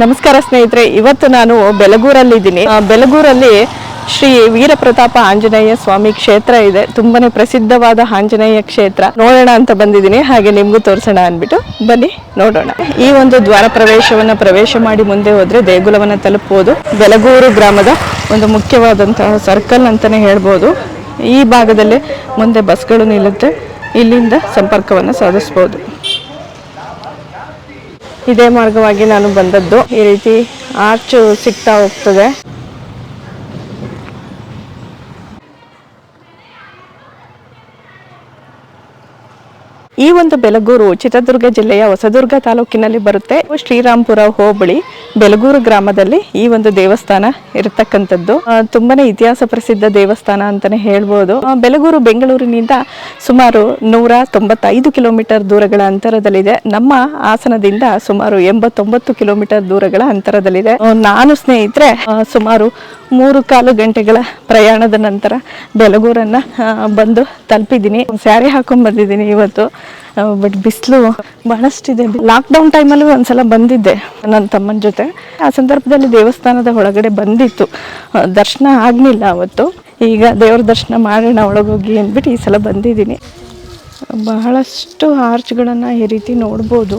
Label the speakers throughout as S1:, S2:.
S1: ನಮಸ್ಕಾರ ಸ್ನೇಹಿತರೆ, ಇವತ್ತು ನಾನು ಬೆಲಗೂರಲ್ಲಿದ್ದೀನಿ. ಇದ್ದೀನಿ ಬೆಲಗೂರಲ್ಲಿ ಶ್ರೀ ವೀರಪ್ರತಾಪ ಆಂಜನೇಯ ಸ್ವಾಮಿ ಕ್ಷೇತ್ರ ಇದೆ. ತುಂಬಾನೇ ಪ್ರಸಿದ್ಧವಾದ ಆಂಜನೇಯ ಕ್ಷೇತ್ರ. ನೋಡೋಣ ಅಂತ ಬಂದಿದ್ದೀನಿ. ಹಾಗೆ ನಿಮ್ಗೂ ತೋರಿಸೋಣ ಅಂದ್ಬಿಟ್ಟು ಬನ್ನಿ, ನೋಡೋಣ. ಈ ಒಂದು ದ್ವಾರ ಪ್ರವೇಶವನ್ನ ಪ್ರವೇಶ ಮಾಡಿ ಮುಂದೆ ಹೋದ್ರೆ ದೇಗುಲವನ್ನ ತಲುಪಬಹುದು ಬೆಲಗೂರು ಗ್ರಾಮದ ಒಂದು ಮುಖ್ಯವಾದಂತಹ ಸರ್ಕಲ್ ಅಂತಾನೆ ಹೇಳ್ಬೋದು. ಈ ಭಾಗದಲ್ಲಿ ಮುಂದೆ ಬಸ್ಗಳು ನಿಲ್ಲುತ್ತೆ. ಇಲ್ಲಿಂದ ಸಂಪರ್ಕವನ್ನು ಸಾಧಿಸಬಹುದು ಇದೇ ಮಾರ್ಗವಾಗಿ ನಾನು ಬಂದದ್ದು. ಈ ರೀತಿ ಆರ್ಚು ಸಿಗ್ತಾ ಹೋಗ್ತದೆ. ಈ ಒಂದು ಬೆಲಗೂರು ಚಿತ್ರದುರ್ಗ ಜಿಲ್ಲೆಯ ಹೊಸದುರ್ಗ ತಾಲೂಕಿನಲ್ಲಿ ಬರುತ್ತೆ. ಶ್ರೀರಾಮ್ಪುರ ಹೋಬಳಿ. ಬೆಲಗೂರು ಗ್ರಾಮದಲ್ಲಿ ಈ ಒಂದು ದೇವಸ್ಥಾನ ಇರತಕ್ಕಂಥದ್ದು. ತುಂಬಾ ತುಂಬಾನೇ ಇತಿಹಾಸ ಪ್ರಸಿದ್ಧ ದೇವಸ್ಥಾನ ಅಂತಾನೆ ಹೇಳ್ಬೋದು. ಬೆಲಗೂರು ಬೆಂಗಳೂರಿನಿಂದ ಸುಮಾರು ನೂರ ತೊಂಬತ್ತೈದು ಕಿಲೋಮೀಟರ್ ದೂರಗಳ ಅಂತರದಲ್ಲಿದೆ. ನಮ್ಮ ಆಸನದಿಂದ ಸುಮಾರು ಎಂಬತ್ತೊಂಬತ್ತು ಕಿಲೋಮೀಟರ್ ದೂರಗಳ ಅಂತರದಲ್ಲಿದೆ. ನಾನು ಸ್ನೇಹಿತರೆ ಸುಮಾರು ಮೂರು ಕಾಲು ಗಂಟೆಗಳ ಪ್ರಯಾಣದ ನಂತರ ಬೆಲಗೂರನ್ನ ಬಂದು ತಲುಪಿದ್ದೀನಿ. ಸ್ಯಾರಿ ಹಾಕೊಂಡ್ ಬಂದಿದ್ದೀನಿ ಇವತ್ತು. ಬಟ್ ಬಿಸಿಲು ಬಹಳಷ್ಟಿದೆ. ಲಾಕ್ಡೌನ್ ಟೈಮಲ್ಲೂ ಒಂದ್ಸಲ ಬಂದಿದ್ದೆ. ನನ್ನ ತಮ್ಮನ ಜೊತೆ. ಆ ಸಂದರ್ಭದಲ್ಲಿ ದೇವಸ್ಥಾನದ ಒಳಗಡೆ ಬಂದಿತ್ತು. ದರ್ಶನ ಆಗಲಿಲ್ಲ ಅವತ್ತು. ಈಗ ದೇವ್ರ ದರ್ಶನ ಮಾಡೋಣ, ಒಳಗೋಗಿ ಅಂದ್ಬಿಟ್ಟು ಈ ಸಲ ಬಂದಿದ್ದೀನಿ. ಬಹಳಷ್ಟು ಆರ್ಚ್ಗಳನ್ನು ಈ ರೀತಿ ನೋಡ್ಬೋದು.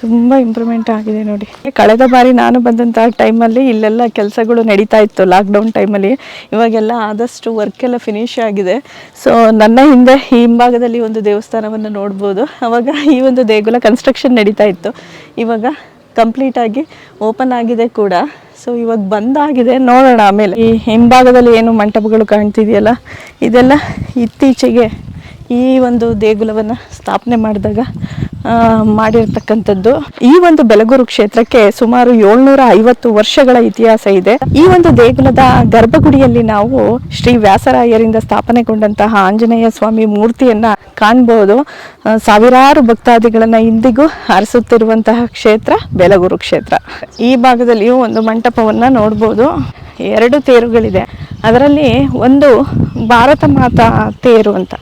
S1: ತುಂಬ ಇಂಪ್ರೂವ್ಮೆಂಟ್ ಆಗಿದೆ ನೋಡಿ. ಕಳೆದ ಬಾರಿ ನಾನು ಬಂದಂತಹ ಟೈಮಲ್ಲಿ ಇಲ್ಲೆಲ್ಲ ಕೆಲಸಗಳು ನಡೀತಾ ಇತ್ತು ಲಾಕ್ಡೌನ್ ಟೈಮಲ್ಲಿ ಇವಾಗೆಲ್ಲ ಆದಷ್ಟು ವರ್ಕ್ ಎಲ್ಲ ಫಿನಿಶ್ ಆಗಿದೆ. ಸೊ ನನ್ನ ಹಿಂದೆ ಈ ಹಿಂಭಾಗದಲ್ಲಿ ಒಂದು ದೇವಸ್ಥಾನವನ್ನು ನೋಡ್ಬೋದು. ಅವಾಗ ಈ ಒಂದು ದೇಗುಲ ಕನ್ಸ್ಟ್ರಕ್ಷನ್ ನಡೀತಾ ಇತ್ತು. ಇವಾಗ ಕಂಪ್ಲೀಟ್ ಆಗಿ ಓಪನ್ ಆಗಿದೆ ಕೂಡ. ಸೊ ಇವಾಗ ಬಂದಾಗಿದೆ ನೋಡೋಣ ಆಮೇಲೆ. ಈ ಹಿಂಭಾಗದಲ್ಲಿ ಏನು ಮಂಟಪಗಳು ಕಾಣ್ತಿದೆಯಲ್ಲ? ಇದೆಲ್ಲ ಇತ್ತೀಚೆಗೆ ಈ ಒಂದು ದೇಗುಲವನ್ನು ಸ್ಥಾಪನೆ ಮಾಡಿದಾಗ ಮಾಡಿರ್ತಕ್ಕಂಥದ್ದು. ಈ ಒಂದು ಬೆಲಗೂರು ಕ್ಷೇತ್ರಕ್ಕೆ ಸುಮಾರು ಏಳ್ನೂರ ಐವತ್ತು ವರ್ಷಗಳ ಇತಿಹಾಸ ಇದೆ. ಈ ಒಂದು ದೇಗುಲದ ಗರ್ಭಗುಡಿಯಲ್ಲಿ ನಾವು ಶ್ರೀ ವ್ಯಾಸರಾಯರಿಂದ ಸ್ಥಾಪನೆಗೊಂಡಂತಹ ಆಂಜನೇಯ ಸ್ವಾಮಿ ಮೂರ್ತಿಯನ್ನ ಕಾಣಬಹುದು ಸಾವಿರಾರು ಭಕ್ತಾದಿಗಳನ್ನ ಇಂದಿಗೂ ಹರಿಸುತ್ತಿರುವಂತಹ ಕ್ಷೇತ್ರ ಬೆಲಗೂರು ಕ್ಷೇತ್ರ. ಈ ಭಾಗದಲ್ಲಿಯೂ ಒಂದು ಮಂಟಪವನ್ನ ನೋಡಬಹುದು ಎರಡು ತೇರುಗಳಿದೆ. ಅದರಲ್ಲಿ ಒಂದು ಭಾರತ ಮಾತಾ ತೇರು ಅಂತ.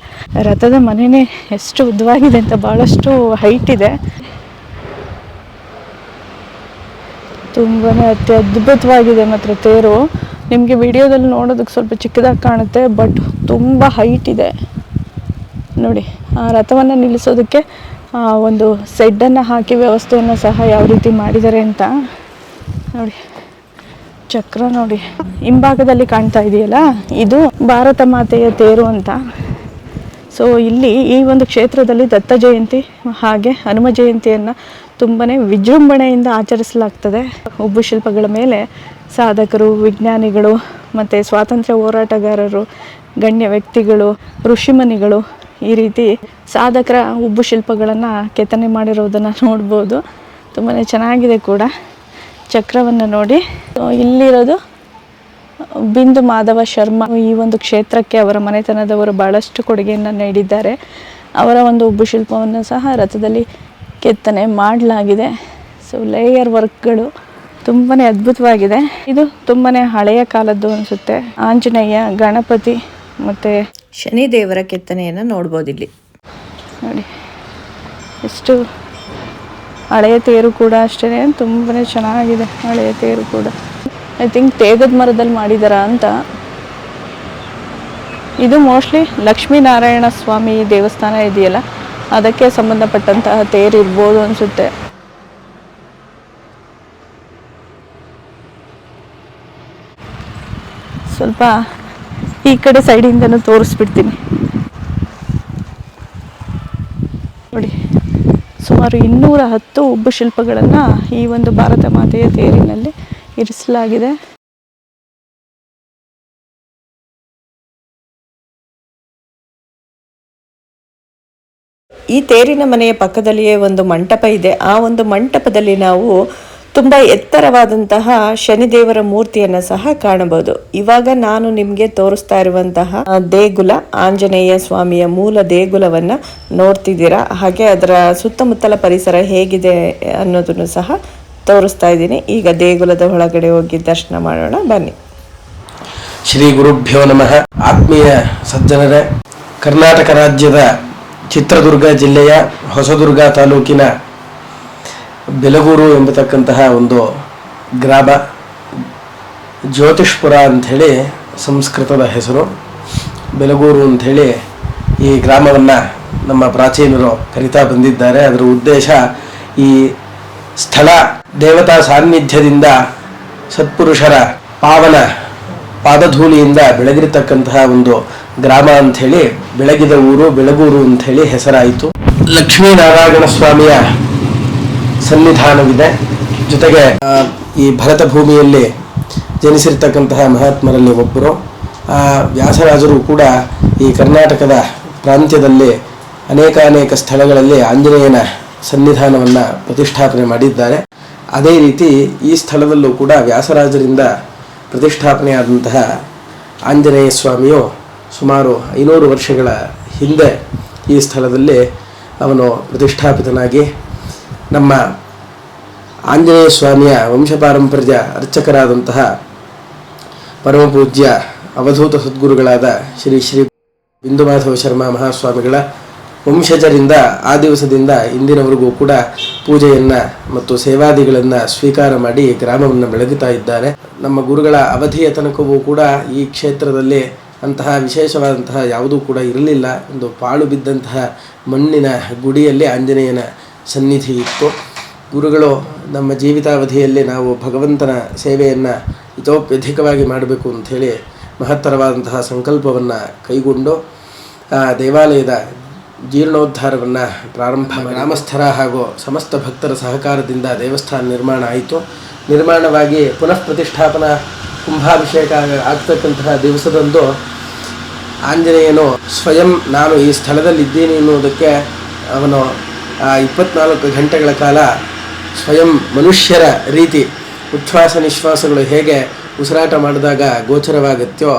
S1: ರಥದ ಮನೆನೇ ಎಷ್ಟು ಉದ್ದವಾಗಿದೆ ಅಂತ ಬಹಳಷ್ಟು ಹೈಟ್ ಇದೆ. ತುಂಬಾ ಅತಿ ಅದ್ಭುತವಾಗಿದೆ ಮಾತ್ರ ತೇರು. ನಿಮಗೆ ವಿಡಿಯೋದಲ್ಲಿ ನೋಡೋದಕ್ಕೆ ಸ್ವಲ್ಪ ಚಿಕ್ಕದಾಗಿ ಕಾಣುತ್ತೆ ಬಟ್ ತುಂಬ ಹೈಟ್ ಇದೆ. ನೋಡಿ, ಆ ರಥವನ್ನು ನಿಲ್ಲಿಸೋದಕ್ಕೆ ಒಂದು ಸೆಡ್ಡನ್ನು ಹಾಕಿ ವ್ಯವಸ್ಥೆಯನ್ನು ಸಹ ಯಾವ ರೀತಿ ಮಾಡಿದ್ದಾರೆ ಅಂತ. ನೋಡಿ, ಚಕ್ರ ನೋಡಿ, ಹಿಂಭಾಗದಲ್ಲಿ ಕಾಣ್ತಾ ಇದೆಯಲ್ಲ, ಇದು ಭಾರತ ಮಾತೆಯ ತೇರು ಅಂತ. ಸೊ ಇಲ್ಲಿ ಈ ಒಂದು ಕ್ಷೇತ್ರದಲ್ಲಿ ದತ್ತ ಜಯಂತಿ ಹಾಗೆ ಹನುಮ ಜಯಂತಿಯನ್ನು ತುಂಬನೇ ವಿಜೃಂಭಣೆಯಿಂದ ಆಚರಿಸಲಾಗ್ತದೆ. ಉಬ್ಬು ಶಿಲ್ಪಗಳ ಮೇಲೆ ಸಾಧಕರು, ವಿಜ್ಞಾನಿಗಳು ಮತ್ತು ಸ್ವಾತಂತ್ರ್ಯ ಹೋರಾಟಗಾರರು, ಗಣ್ಯ ವ್ಯಕ್ತಿಗಳು, ಋಷಿಮನಿಗಳು ಈ ರೀತಿ ಸಾಧಕರ ಉಬ್ಬು ಶಿಲ್ಪಗಳನ್ನು ಕೆತ್ತನೆ ಮಾಡಿರೋದನ್ನು ನೋಡ್ಬೋದು. ತುಂಬಾ ಚೆನ್ನಾಗಿದೆ ಕೂಡ. ಚಕ್ರವನ್ನು ನೋಡಿ. ಇಲ್ಲಿರೋದು ಬಿಂದು ಮಾಧವ ಶರ್ಮಾ ಈ ಒಂದು ಕ್ಷೇತ್ರಕ್ಕೆ ಅವರ ಮನೆತನದವರು ಬಹಳಷ್ಟು ಕೊಡುಗೆಯನ್ನು ನೀಡಿದ್ದಾರೆ. ಅವರ ಒಂದು ಉಬ್ಬು ಶಿಲ್ಪವನ್ನು ಸಹ ರಥದಲ್ಲಿ ಕೆತ್ತನೆ ಮಾಡಲಾಗಿದೆ. ಸೊ ಲೇಯರ್ ವರ್ಕ್ಗಳು ತುಂಬಾ ಅದ್ಭುತವಾಗಿದೆ. ಇದು ತುಂಬಾ ಹಳೆಯ ಕಾಲದ್ದು ಅನಿಸುತ್ತೆ. ಆಂಜನೇಯ ಗಣಪತಿ ಮತ್ತು
S2: ಶನಿದೇವರ ಕೆತ್ತನೆಯನ್ನು ನೋಡ್ಬೋದು ಇಲ್ಲಿ.
S1: ನೋಡಿ ಎಷ್ಟು ಹಳೆಯ ತೇರು ಕೂಡ ಅಷ್ಟೇ ತುಂಬಾ ಚೆನ್ನಾಗಿದೆ ಹಳೆಯ ತೇರು ಕೂಡ. ಐ ಥಿಂಕ್ ತೇಗದ ಮರದಲ್ಲಿ ಮಾಡಿದಾರ ಅಂತ. ಇದು ಮೋಸ್ಟ್ಲಿ ಲಕ್ಷ್ಮೀನಾರಾಯಣ ಸ್ವಾಮಿ ದೇವಸ್ಥಾನ ಇದೆಯಲ್ಲ, ಅದಕ್ಕೆ ಸಂಬಂಧಪಟ್ಟಂತಹ ತೇರು ಇರ್ಬೋದು ಅನಿಸುತ್ತೆ. ಸ್ವಲ್ಪ ಈ ಕಡೆ ಸೈಡಿಂದನೂ ತೋರಿಸ್ಬಿಡ್ತೀನಿ. ನೋಡಿ, ಸುಮಾರು ಇನ್ನೂರ ಹತ್ತು ಉಬ್ಬು ಶಿಲ್ಪಗಳನ್ನು ಈ ಒಂದು ಭಾರತ ಮಾತೆಯ ತೇರಿನಲ್ಲಿ ಇರಿಸಲಾಗಿದೆ.
S2: ಈ ತೇರಿನ ಮನೆಯ ಪಕ್ಕದಲ್ಲಿಯೇ ಒಂದು ಮಂಟಪ ಇದೆ. ಆ ಒಂದು ಮಂಟಪದಲ್ಲಿ ನಾವು ತುಂಬ ಎತ್ತರವಾದಂತಹ ಶನಿದೇವರ ಮೂರ್ತಿಯನ್ನು ಸಹ ಕಾಣಬಹುದು. ಇವಾಗ ನಾನು ನಿಮಗೆ ತೋರಿಸ್ತಾ ಇರುವಂತಹ ದೇಗುಲ, ಆಂಜನೇಯ ಸ್ವಾಮಿಯ ಮೂಲ ದೇಗುಲವನ್ನ ನೋಡ್ತಿದ್ದೀರಾ? ಹಾಗೆ ಅದರ ಸುತ್ತಮುತ್ತಲ ಪರಿಸರ ಹೇಗಿದೆ ಅನ್ನೋದನ್ನು ಸಹ ತೋರಿಸ್ತಾ ಇದ್ದೀನಿ. ಈಗ ದೇಗುಲದ ಒಳಗಡೆ ಹೋಗಿ ದರ್ಶನ ಮಾಡೋಣ. ಬನ್ನಿ.
S3: ಶ್ರೀ ಗುರುಭ್ಯೋ ನಮಃ. ಆತ್ಮೀಯ ಸಜ್ಜನರೇ, ಕರ್ನಾಟಕ ರಾಜ್ಯದ ಚಿತ್ರದುರ್ಗ ಜಿಲ್ಲೆಯ ಹೊಸದುರ್ಗ ತಾಲೂಕಿನ ಬೆಲಗೂರು ಎಂಬತಕ್ಕಂತಹ ಒಂದು ಗ್ರಾಮ, ಜ್ಯೋತಿಷ್ಪುರ ಅಂಥೇಳಿ ಸಂಸ್ಕೃತದ ಹೆಸರು. ಬೆಲಗೂರು ಅಂಥೇಳಿ ಈ ಗ್ರಾಮವನ್ನು ನಮ್ಮ ಪ್ರಾಚೀನರು ಕರಿತಾ ಬಂದಿದ್ದಾರೆ. ಅದರ ಉದ್ದೇಶ ಈ ಸ್ಥಳ ದೇವತಾ ಸಾನ್ನಿಧ್ಯದಿಂದ ಸತ್ಪುರುಷರ ಪಾವನ ಪಾದಧೂಲಿಯಿಂದ ಬೆಳಗಿರತಕ್ಕಂತಹ ಒಂದು ಗ್ರಾಮ ಅಂಥೇಳಿ, ಬೆಳಗಿದ ಊರು, ಬೆಳಗೂರು ಅಂಥೇಳಿ ಹೆಸರಾಯಿತು. ಲಕ್ಷ್ಮೀನಾರಾಯಣ ಸ್ವಾಮಿಯ ಸನ್ನಿಧಾನವಿದೆ. ಜೊತೆಗೆ ಈ ಭರತ ಭೂಮಿಯಲ್ಲಿ ಜನಿಸಿರ್ತಕ್ಕಂತಹ ಮಹಾತ್ಮರಲ್ಲಿ ಒಬ್ಬರು. ವ್ಯಾಸರಾಜರು ಕೂಡ ಈ ಕರ್ನಾಟಕದ ಪ್ರಾಂತ್ಯದಲ್ಲಿ ಅನೇಕ ಅನೇಕ ಸ್ಥಳಗಳಲ್ಲಿ ಆಂಜನೇಯನ ಸನ್ನಿಧಾನವನ್ನು ಪ್ರತಿಷ್ಠಾಪನೆ ಮಾಡಿದ್ದಾರೆ. ಅದೇ ರೀತಿ ಈ ಸ್ಥಳದಲ್ಲೂ ಕೂಡ ವ್ಯಾಸರಾಜರಿಂದ ಪ್ರತಿಷ್ಠಾಪನೆಯಾದಂತಹ ಆಂಜನೇಯ ಸ್ವಾಮಿಯು ಸುಮಾರು ಐನೂರು ವರ್ಷಗಳ ಹಿಂದೆ ಈ ಸ್ಥಳದಲ್ಲಿ ಅವನು ಪ್ರತಿಷ್ಠಾಪಿತನಾಗಿ ನಮ್ಮ ಆಂಜನೇಯ ಸ್ವಾಮಿಯ ವಂಶಪಾರಂಪರ್ಯ ಅರ್ಚಕರಾದಂತಹ ಪರಮಪೂಜ್ಯ ಅವಧೂತ ಸದ್ಗುರುಗಳಾದ ಶ್ರೀ ಶ್ರೀ ಬಿಂದುಮಾಧವ ಶರ್ಮಾ ಮಹಾಸ್ವಾಮಿಗಳ ವಂಶಜರಿಂದ, ಆ ದಿವಸದಿಂದ ಇಂದಿನವರೆಗೂ ಕೂಡ ಪೂಜೆಯನ್ನು ಮತ್ತು ಸೇವಾದಿಗಳನ್ನು ಸ್ವೀಕಾರ ಮಾಡಿ ಗ್ರಾಮವನ್ನು ಬೆಳಗುತ್ತಾ ಇದ್ದಾರೆ. ನಮ್ಮ ಗುರುಗಳ ಅವಧಿಯ ತನಕವೂ ಕೂಡ ಈ ಕ್ಷೇತ್ರದಲ್ಲಿ ಅಂತಹ ವಿಶೇಷವಾದಂತಹ ಯಾವುದೂ ಕೂಡ ಇರಲಿಲ್ಲ. ಒಂದು ಪಾಳು ಬಿದ್ದಂತಹ ಮಣ್ಣಿನ ಗುಡಿಯಲ್ಲಿ ಆಂಜನೇಯನ ಸನ್ನಿಧಿ ಇತ್ತು. ಗುರುಗಳು ನಮ್ಮ ಜೀವಿತಾವಧಿಯಲ್ಲಿ ನಾವು ಭಗವಂತನ ಸೇವೆಯನ್ನು ಇತೋಪ್ಯಧಿಕವಾಗಿ ಮಾಡಬೇಕು ಅಂಥೇಳಿ ಮಹತ್ತರವಾದಂತಹ ಸಂಕಲ್ಪವನ್ನು ಕೈಗೊಂಡು, ಆ ದೇವಾಲಯದ ಜೀರ್ಣೋದ್ಧಾರವನ್ನು ಪ್ರಾರಂಭ ಗ್ರಾಮಸ್ಥರ ಹಾಗೂ ಸಮಸ್ತ ಭಕ್ತರ ಸಹಕಾರದಿಂದ ದೇವಸ್ಥಾನ ನಿರ್ಮಾಣ ಆಯಿತು. ನಿರ್ಮಾಣವಾಗಿ ಪುನಃ ಪ್ರತಿಷ್ಠಾಪನಾ ಕುಂಭಾಭಿಷೇಕ ಆಗ್ತಕ್ಕಂತಹ ದಿವಸದಂದು ಆಂಜನೇಯನು ಸ್ವಯಂ ನಾನು ಈ ಸ್ಥಳದಲ್ಲಿದ್ದೀನಿ ಎನ್ನುವುದಕ್ಕೆ ಅವನು ಆ ಇಪ್ಪತ್ನಾಲ್ಕು ಗಂಟೆಗಳ ಕಾಲ ಸ್ವಯಂ ಮನುಷ್ಯರ ರೀತಿ ಉಚ್ಛ್ವಾಸ ನಿಶ್ವಾಸಗಳು ಹೇಗೆ ಉಸಿರಾಟ ಮಾಡಿದಾಗ ಗೋಚರವಾಗುತ್ತೋ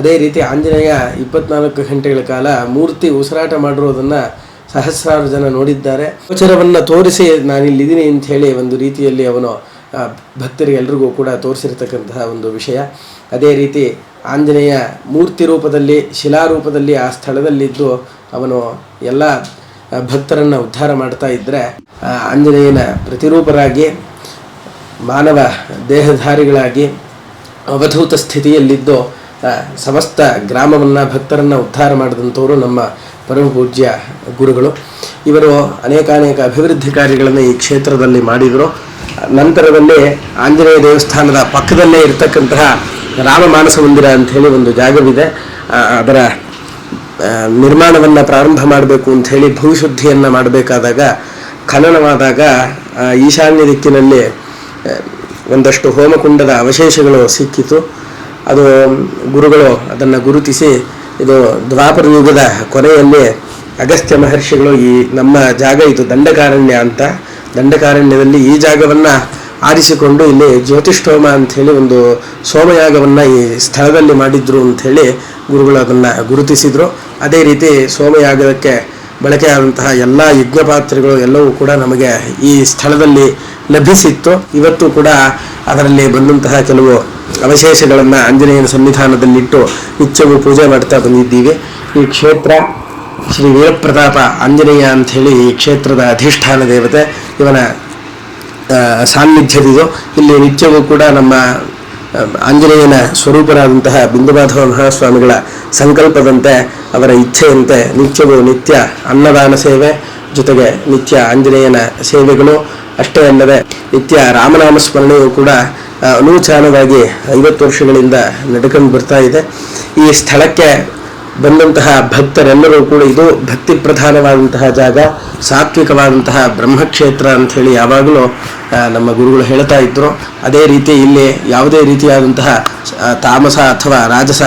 S3: ಅದೇ ರೀತಿ ಆಂಜನೇಯ ಇಪ್ಪತ್ನಾಲ್ಕು ಗಂಟೆಗಳ ಕಾಲ ಮೂರ್ತಿ ಉಸಿರಾಟ ಮಾಡಿರೋದನ್ನು ಸಹಸ್ರಾರು ಜನ ನೋಡಿದ್ದಾರೆ. ಗೋಚರವನ್ನು ತೋರಿಸಿ ನಾನಿಲ್ಲಿದ್ದೀನಿ ಅಂತ ಹೇಳಿ ಒಂದು ರೀತಿಯಲ್ಲಿ ಅವನು ಭಕ್ತರಿಗೆಲ್ಲರಿಗೂ ಕೂಡ ತೋರಿಸಿರ್ತಕ್ಕಂತಹ ಒಂದು ವಿಷಯ. ಅದೇ ರೀತಿ ಆಂಜನೇಯ ಮೂರ್ತಿ ರೂಪದಲ್ಲಿ, ಶಿಲಾರೂಪದಲ್ಲಿ ಆ ಸ್ಥಳದಲ್ಲಿದ್ದು ಅವನು ಎಲ್ಲ ಭಕ್ತರನ್ನು ಉದ್ಧಾರ ಮಾಡ್ತಾ ಇದ್ದರೆ ಆಂಜನೇಯನ ಪ್ರತಿರೂಪರಾಗಿ, ಮಾನವ ದೇಹಧಾರಿಗಳಾಗಿ, ಅವಧೂತ ಸ್ಥಿತಿಯಲ್ಲಿದ್ದು ಸಮಸ್ತ ಗ್ರಾಮವನ್ನು ಭಕ್ತರನ್ನು ಉದ್ಧಾರ ಮಾಡಿದಂಥವರು ನಮ್ಮ ಪರಮ ಪೂಜ್ಯ ಗುರುಗಳು. ಇವರು ಅನೇಕಾನೇಕ ಅಭಿವೃದ್ಧಿ ಕಾರ್ಯಗಳನ್ನು ಈ ಕ್ಷೇತ್ರದಲ್ಲಿ ಮಾಡಿದರು. ನಂತರದಲ್ಲಿ ಆಂಜನೇಯ ದೇವಸ್ಥಾನದ ಪಕ್ಕದಲ್ಲೇ ಇರತಕ್ಕಂತಹ ರಾಮ ಮಾನಸ ಮಂದಿರ ಅಂಥೇಳಿ ಒಂದು ಜಾಗವಿದೆ. ಅದರ ನಿರ್ಮಾಣವನ್ನು ಪ್ರಾರಂಭ ಮಾಡಬೇಕು ಅಂಥೇಳಿ ಭೂಶುದ್ಧಿಯನ್ನು ಮಾಡಬೇಕಾದಾಗ, ಖನನವಾದಾಗ ಈಶಾನ್ಯ ದಿಕ್ಕಿನಲ್ಲಿ ಒಂದಷ್ಟು ಹೋಮಕುಂಡದ ಅವಶೇಷಗಳು ಸಿಕ್ಕಿತು. ಅದು ಗುರುಗಳು ಅದನ್ನು ಗುರುತಿಸಿ ಇದು ದ್ವಾಪರ ಯುಗದ ಕೊನೆಯಲ್ಲಿ ಅಗಸ್ತ್ಯ ಮಹರ್ಷಿಗಳು ಈ ನಮ್ಮ ಜಾಗ ಇದು ದಂಡಕಾರಣ್ಯ ಅಂತ. ದಂಡಕಾರಣ್ಯದಲ್ಲಿ ಈ ಜಾಗವನ್ನು ಆರಿಸಿಕೊಂಡು ಇಲ್ಲಿ ಜ್ಯೋತಿಷ್ಠೋಮ ಅಂಥೇಳಿ ಒಂದು ಸೋಮಯಾಗವನ್ನು ಈ ಸ್ಥಳದಲ್ಲಿ ಮಾಡಿದ್ರು ಅಂಥೇಳಿ ಗುರುಗಳು ಅದನ್ನು ಗುರುತಿಸಿದರು. ಅದೇ ರೀತಿ ಸೋಮಯಾಗಕ್ಕೆ ಬಳಕೆಯಾದಂತಹ ಎಲ್ಲ ಯಜ್ಞಪಾತ್ರೆಗಳು ಎಲ್ಲವೂ ಕೂಡ ನಮಗೆ ಈ ಸ್ಥಳದಲ್ಲಿ ಲಭಿಸಿತ್ತು. ಇವತ್ತು ಕೂಡ ಅದರಲ್ಲಿ ಬಂದಂತಹ ಕೆಲವು ಅವಶೇಷಗಳನ್ನು ಆಂಜನೇಯನ ಸನ್ನಿಧಾನದಲ್ಲಿಟ್ಟು ನಿತ್ಯವೂ ಪೂಜೆ ಮಾಡ್ತಾ ಬಂದಿದ್ದೀವಿ. ಈ ಕ್ಷೇತ್ರ ಶ್ರೀ ವೀರಪ್ರತಾಪ ಆಂಜನೇಯ ಅಂಥೇಳಿ ಈ ಕ್ಷೇತ್ರದ ಅಧಿಷ್ಠಾನ ದೇವತೆ ಇವನ ಸಾನ್ನಿಧ್ಯದಿದು. ಇಲ್ಲಿ ನಿತ್ಯವೂ ಕೂಡ ನಮ್ಮ ಆಂಜನೇಯನ ಸ್ವರೂಪರಾದಂತಹ ಬಿಂದುಮಾಧವ ಮಹಾಸ್ವಾಮಿಗಳ ಸಂಕಲ್ಪದಂತೆ ಅವರ ಇಚ್ಛೆಯಂತೆ ನಿತ್ಯವೂ ನಿತ್ಯ ಅನ್ನದಾನ ಸೇವೆ, ಜೊತೆಗೆ ನಿತ್ಯ ಆಂಜನೇಯನ ಸೇವೆಗಳು. ಅಷ್ಟೇ ಅಲ್ಲದೆ ನಿತ್ಯ ರಾಮನಾಮ ಸ್ಮರಣೆಯು ಕೂಡ ಅನೂಚಾನವಾಗಿ ಐವತ್ತು ವರ್ಷಗಳಿಂದ ನಡ್ಕೊಂಡು ಬರ್ತಾ ಇದೆ. ಈ ಸ್ಥಳಕ್ಕೆ ಬಂದಂತಹ ಭಕ್ತರೆಲ್ಲರೂ ಕೂಡ ಇದು ಭಕ್ತಿ ಪ್ರಧಾನವಾದಂತಹ ಜಾಗ, ಸಾತ್ವಿಕವಾದಂತಹ ಬ್ರಹ್ಮಕ್ಷೇತ್ರ ಅಂಥೇಳಿ ಯಾವಾಗಲೂ ನಮ್ಮ ಗುರುಗಳು ಹೇಳ್ತಾ ಇದ್ದರು ಅದೇ ರೀತಿ ಇಲ್ಲಿ ಯಾವುದೇ ರೀತಿಯಾದಂತಹ ತಾಮಸ ಅಥವಾ ರಾಜಸ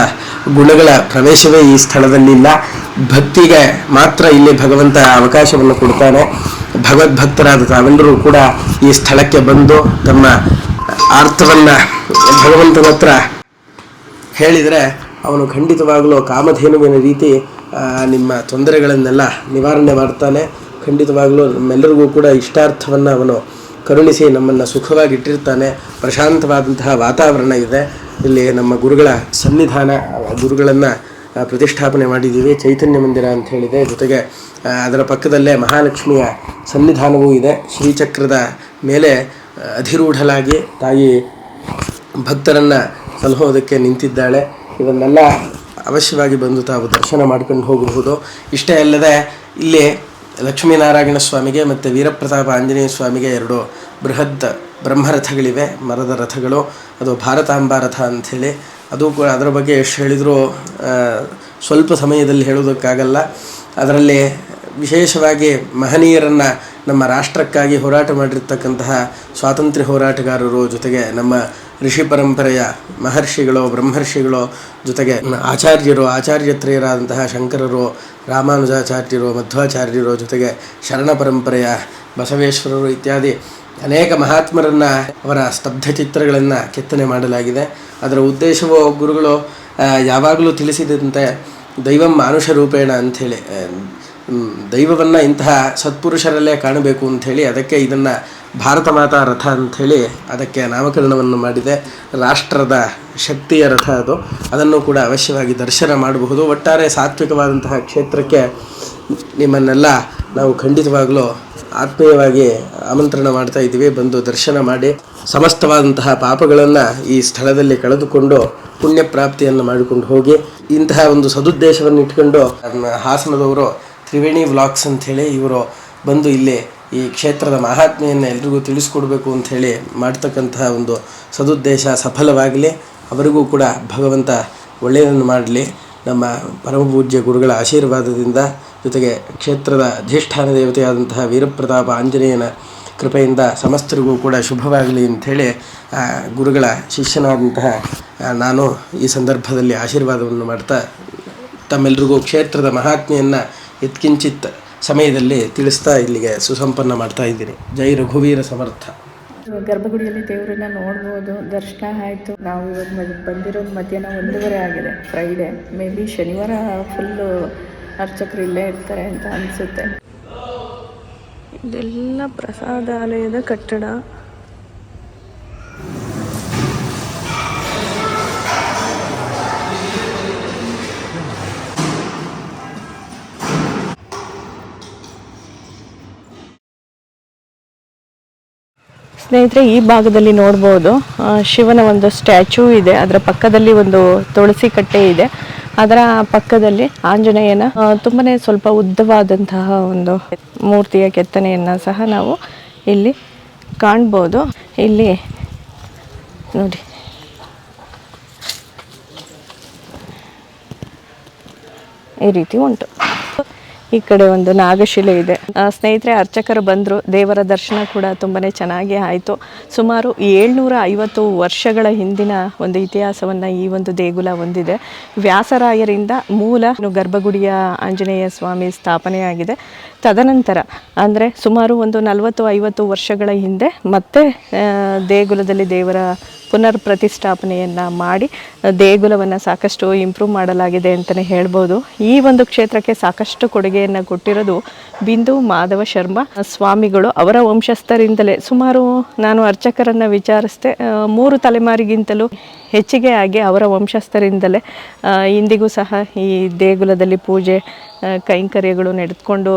S3: ಗುಣಗಳ ಪ್ರವೇಶವೇ ಈ ಸ್ಥಳದಲ್ಲಿಲ್ಲ. ಭಕ್ತಿಗೆ ಮಾತ್ರ ಇಲ್ಲಿ ಭಗವಂತ ಅವಕಾಶವನ್ನು ಕೊಡ್ತಾನೆ. ಭಗವದ್ಭಕ್ತರಾದ ತಾವೆಲ್ಲರೂ ಕೂಡ ಈ ಸ್ಥಳಕ್ಕೆ ಬಂದು ತಮ್ಮ ಆರ್ತವನ್ನು ಭಗವಂತನ ಹತ್ರ ಹೇಳಿದರೆ ಅವನು ಖಂಡಿತವಾಗಲೂ ಕಾಮಧೇನುವಿನ ರೀತಿ ನಿಮ್ಮ ತೊಂದರೆಗಳನ್ನೆಲ್ಲ ನಿವಾರಣೆ ಮಾಡ್ತಾನೆ. ಖಂಡಿತವಾಗಲೂ ನಮ್ಮೆಲ್ಲರಿಗೂ ಕೂಡ ಇಷ್ಟಾರ್ಥವನ್ನು ಅವನು ಕರುಣಿಸಿ ನಮ್ಮನ್ನು ಸುಖವಾಗಿ ಇಟ್ಟಿರ್ತಾನೆ ಪ್ರಶಾಂತವಾದಂತಹ ವಾತಾವರಣ ಇದೆ. ಇಲ್ಲಿ ನಮ್ಮ ಗುರುಗಳ ಸನ್ನಿಧಾನ, ಗುರುಗಳನ್ನು ಪ್ರತಿಷ್ಠಾಪನೆ ಮಾಡಿದ್ದೀವಿ. ಚೈತನ್ಯ ಮಂದಿರ ಅಂತ ಹೇಳಿದೆ. ಜೊತೆಗೆ ಅದರ ಪಕ್ಕದಲ್ಲೇ ಮಹಾಲಕ್ಷ್ಮಿಯ ಸನ್ನಿಧಾನವೂ ಇದೆ. ಶ್ರೀಚಕ್ರದ ಮೇಲೆ ಅಧಿರೂಢಲಾಗಿ ತಾಯಿ ಭಕ್ತರನ್ನು ಸಲಹೋದಕ್ಕೆ ನಿಂತಿದ್ದಾಳೆ. ಇವನ್ನೆಲ್ಲ ಅವಶ್ಯವಾಗಿ ಬಂದು ತಾವು ದರ್ಶನ ಮಾಡ್ಕೊಂಡು ಹೋಗಬಹುದು. ಇಷ್ಟೇ ಅಲ್ಲದೆ ಇಲ್ಲಿ ಲಕ್ಷ್ಮೀನಾರಾಯಣ ಸ್ವಾಮಿಗೆ ಮತ್ತು ವೀರಪ್ರತಾಪ ಆಂಜನೇಯ ಸ್ವಾಮಿಗೆ ಎರಡು ಬೃಹತ್ ಬ್ರಹ್ಮರಥಗಳಿವೆ, ಮರದ ರಥಗಳು. ಅದು ಭಾರತಾಂಬ ರಥ ಅಂಥೇಳಿ ಅದು ಕೂಡ ಅದರ ಬಗ್ಗೆ ಎಷ್ಟು ಹೇಳಿದರೂ ಸ್ವಲ್ಪ ಸಮಯದಲ್ಲಿ ಹೇಳೋದಕ್ಕಾಗಲ್ಲ ಅದರಲ್ಲಿ ವಿಶೇಷವಾಗಿ ಮಹನೀಯರನ್ನು ನಮ್ಮ ರಾಷ್ಟ್ರಕ್ಕಾಗಿ ಹೋರಾಟ ಮಾಡಿರ್ತಕ್ಕಂತಹ ಸ್ವಾತಂತ್ರ್ಯ ಹೋರಾಟಗಾರರು ಜೊತೆಗೆ ನಮ್ಮ ಋಷಿ ಪರಂಪರೆಯ ಮಹರ್ಷಿಗಳು, ಬ್ರಹ್ಮರ್ಷಿಗಳು ಜೊತೆಗೆ ಆಚಾರ್ಯರು, ಆಚಾರ್ಯತ್ರೇಯರಾದಂತಹ ಶಂಕರರು, ರಾಮಾನುಜಾಚಾರ್ಯರು, ಮಧ್ವಾಚಾರ್ಯರು ಜೊತೆಗೆ ಶರಣ ಪರಂಪರೆಯ ಬಸವೇಶ್ವರರು ಇತ್ಯಾದಿ ಅನೇಕ ಮಹಾತ್ಮರನ್ನು ಅವರ ಸ್ತಬ್ಧ ಚಿತ್ರಗಳನ್ನು ಕೆತ್ತನೆ ಮಾಡಲಾಗಿದೆ. ಅದರ ಉದ್ದೇಶವು ಗುರುಗಳು ಯಾವಾಗಲೂ ತಿಳಿಸಿದಂತೆ ದೈವಂ ಮಾನುಷ ರೂಪೇಣ ಅಂಥೇಳಿ ದೈವವನ್ನು ಇಂತಹ ಸತ್ಪುರುಷರಲ್ಲೇ ಕಾಣಬೇಕು ಅಂಥೇಳಿ ಅದಕ್ಕೆ ಇದನ್ನು ಭಾರತ ಮಾತಾ ರಥ ಅಂಥೇಳಿ ಅದಕ್ಕೆ ನಾಮಕರಣವನ್ನು ಮಾಡಿದೆ. ರಾಷ್ಟ್ರದ ಶಕ್ತಿಯ ರಥ ಅದು. ಅದನ್ನು ಕೂಡ ಅವಶ್ಯವಾಗಿ ದರ್ಶನ ಮಾಡಬಹುದು. ಒಟ್ಟಾರೆ ಸಾತ್ವಿಕವಾದಂತಹ ಕ್ಷೇತ್ರಕ್ಕೆ ನಿಮ್ಮನ್ನೆಲ್ಲ ನಾವು ಖಂಡಿತವಾಗಲೂ ಆತ್ಮೀಯವಾಗಿ ಆಮಂತ್ರಣ ಮಾಡ್ತಾ ಇದ್ದೀವಿ. ಬಂದು ದರ್ಶನ ಮಾಡಿ. ಸಮಸ್ತವಾದಂತಹ ಪಾಪಗಳನ್ನು ಈ ಸ್ಥಳದಲ್ಲಿ ಕಳೆದುಕೊಂಡು ಪುಣ್ಯ ಪ್ರಾಪ್ತಿಯನ್ನು ಮಾಡಿಕೊಂಡು ಹೋಗಿ. ಇಂತಹ ಒಂದು ಸದುದ್ದೇಶವನ್ನು ಇಟ್ಕೊಂಡು ಹಾಸನದವರು ತ್ರಿವೇಣಿ ವ್ಲಾಗ್ಸ್ ಅಂಥೇಳಿ ಇವರು ಬಂದು ಇಲ್ಲಿ ಈ ಕ್ಷೇತ್ರದ ಮಹಾತ್ಮೆಯನ್ನು ಎಲ್ರಿಗೂ ತಿಳಿಸ್ಕೊಡ್ಬೇಕು ಅಂಥೇಳಿ ಮಾಡ್ತಕ್ಕಂತಹ ಒಂದು ಸದುದ್ದೇಶ ಸಫಲವಾಗಲಿ. ಅವರಿಗೂ ಕೂಡ ಭಗವಂತ ಒಳ್ಳೆಯದನ್ನು ಮಾಡಲಿ. ನಮ್ಮ ಪರಮಪೂಜ್ಯ ಗುರುಗಳ ಆಶೀರ್ವಾದದಿಂದ ಜೊತೆಗೆ ಕ್ಷೇತ್ರದ ಅಧಿಷ್ಠಾನ ದೇವತೆಯಾದಂತಹ ವೀರಪ್ರತಾಪ ಆಂಜನೇಯನ ಕೃಪೆಯಿಂದ ಸಮಸ್ತರಿಗೂ ಕೂಡ ಶುಭವಾಗಲಿ ಅಂಥೇಳಿ ಗುರುಗಳ ಶಿಷ್ಯನಾದಂತಹ ನಾನು ಈ ಸಂದರ್ಭದಲ್ಲಿ ಆಶೀರ್ವಾದವನ್ನು ಮಾಡ್ತಾ ತಮ್ಮೆಲ್ರಿಗೂ ಕ್ಷೇತ್ರದ ಮಹಾತ್ಮೆಯನ್ನು ಯತ್ಕಿಂಚಿತ್ ಸಮಯದಲ್ಲಿ ತಿಳಿಸ್ತಾ ಇಲ್ಲಿಗೆ ಸುಸಂಪನ್ನ ಮಾಡ್ತಾ ಇದ್ದೀನಿ. ಜೈ ರಘುವೀರ ಸಮರ್ಥ.
S1: ಗರ್ಭಗುಡಿಯಲ್ಲಿ ದೇವರನ್ನ ನೋಡ್ಬೋದು. ದರ್ಶನ ಆಯಿತು. ನಾವು ಇವಾಗ ಬಂದಿರೋದು ಮಧ್ಯಾಹ್ನ ಒಂದೂವರೆ ಆಗಿದೆ. ಫ್ರೈಡೆ ಮೇ ಬಿ ಶನಿವಾರ ಫುಲ್ಲು ಅರ್ಚಕರು ಇಲ್ಲೇ ಇರ್ತಾರೆ ಅಂತ ಅನಿಸುತ್ತೆ. ಇದೆಲ್ಲ ಪ್ರಸಾದಾಲಯದ ಕಟ್ಟಡ. ಸ್ನೇಹಿತರೆ, ಈ ಭಾಗದಲ್ಲಿ ನೋಡ್ಬೋದು ಶಿವನ ಒಂದು ಸ್ಟ್ಯಾಚ್ಯೂ ಇದೆ. ಅದರ ಪಕ್ಕದಲ್ಲಿ ಒಂದು ತುಳಸಿ ಕಟ್ಟೆ ಇದೆ. ಅದರ ಪಕ್ಕದಲ್ಲಿ ಆಂಜನೇಯನ ತುಂಬನೇ ಸ್ವಲ್ಪ ಉದ್ದವಾದಂತಹ ಒಂದು ಮೂರ್ತಿಯ ಕೆತ್ತನೆಯನ್ನು ಸಹ ನಾವು ಇಲ್ಲಿ ಕಾಣ್ಬೋದು. ಇಲ್ಲಿ, ನೋಡಿ. ಈ ರೀತಿ ಉಂಟು. ಈ ಕಡೆ ಒಂದು ನಾಗಶಿಲೆ ಇದೆ. ಸ್ನೇಹಿತರೆ, ಅರ್ಚಕರು ಬಂದರು. ದೇವರ ದರ್ಶನ ಕೂಡ ತುಂಬಾ ಚೆನ್ನಾಗಿ ಆಯಿತು. ಸುಮಾರು ಏಳ್ನೂರ ಐವತ್ತು ವರ್ಷಗಳ ಹಿಂದಿನ ಒಂದು ಇತಿಹಾಸವನ್ನು ಈ ಒಂದು ದೇಗುಲ ಹೊಂದಿದೆ. ವ್ಯಾಸರಾಯರಿಂದ ಮೂಲ ಗರ್ಭಗುಡಿಯ ಆಂಜನೇಯ ಸ್ವಾಮಿ ಸ್ಥಾಪನೆಯಾಗಿದೆ. ತದನಂತರ, ಅಂದರೆ ಸುಮಾರು ಒಂದು ನಲವತ್ತು ಐವತ್ತು ವರ್ಷಗಳ ಹಿಂದೆ ಮತ್ತೆ ದೇಗುಲದಲ್ಲಿ ದೇವರ ಪುನರ್ ಪ್ರತಿಷ್ಠಾಪನೆಯನ್ನು ಮಾಡಿ ದೇಗುಲವನ್ನು ಸಾಕಷ್ಟು ಇಂಪ್ರೂವ್ ಮಾಡಲಾಗಿದೆ ಅಂತಲೇ ಹೇಳ್ಬೋದು. ಈ ಒಂದು ಕ್ಷೇತ್ರಕ್ಕೆ ಸಾಕಷ್ಟು ಕೊಡುಗೆಯನ್ನು ಕೊಟ್ಟಿರೋದು ಬಿಂದು ಮಾಧವ ಶರ್ಮಾ. ಸ್ವಾಮಿಗಳು ಅವರ ವಂಶಸ್ಥರಿಂದಲೇ ಸುಮಾರು ನಾನು ಅರ್ಚಕರನ್ನು ವಿಚಾರಿಸಿದೆ ಮೂರು ತಲೆಮಾರಿಗಿಂತಲೂ ಹೆಚ್ಚಿಗೆ ಆಗಿ ಅವರ ವಂಶಸ್ಥರಿಂದಲೇ ಇಂದಿಗೂ ಸಹ ಈ ದೇಗುಲದಲ್ಲಿ ಪೂಜೆ ಕೈಂಕರ್ಯಗಳು ನಡೆದುಕೊಂಡು